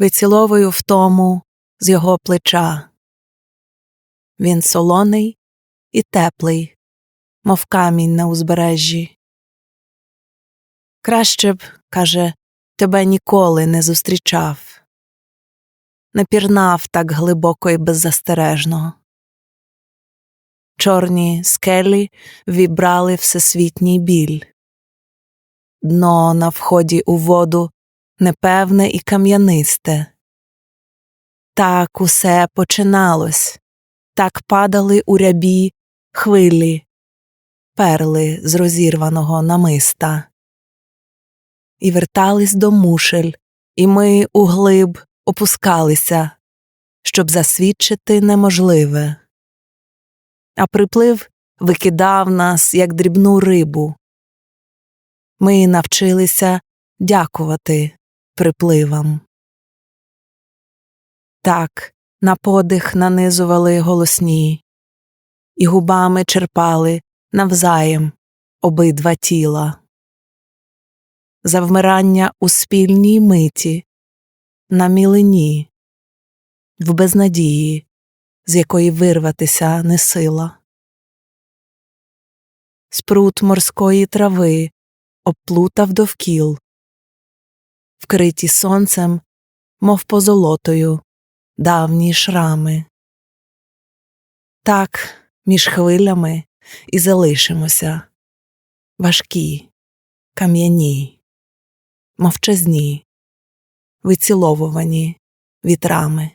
виціловую втому з його плеча. Він солоний і теплий, мов камінь на узбережжі. Краще б, каже, тебе ніколи не зустрічав, не пірнав так глибоко і беззастережно. Чорні скелі вібрали всесвітній біль. Дно на вході у воду непевне і кам'янисте. Так усе починалось, так падали у рябі хвилі, перли з розірваного намиста. І вертались до мушель, і ми углиб опускалися, щоб засвідчити неможливе. А приплив викидав нас, як дрібну рибу. Ми навчилися дякувати припливам. Так, на подих нанизували голосні, і губами черпали навзаєм обидва тіла. Завмирання у спільній миті, на мілині, в безнадії, з якої вирватися не сила. Спрут морської трави обплутав довкіл, вкриті сонцем, мов позолотою, давні шрами. Так між хвилями і залишимося важкі, кам'яні, мовчазні, виціловувані вітрами.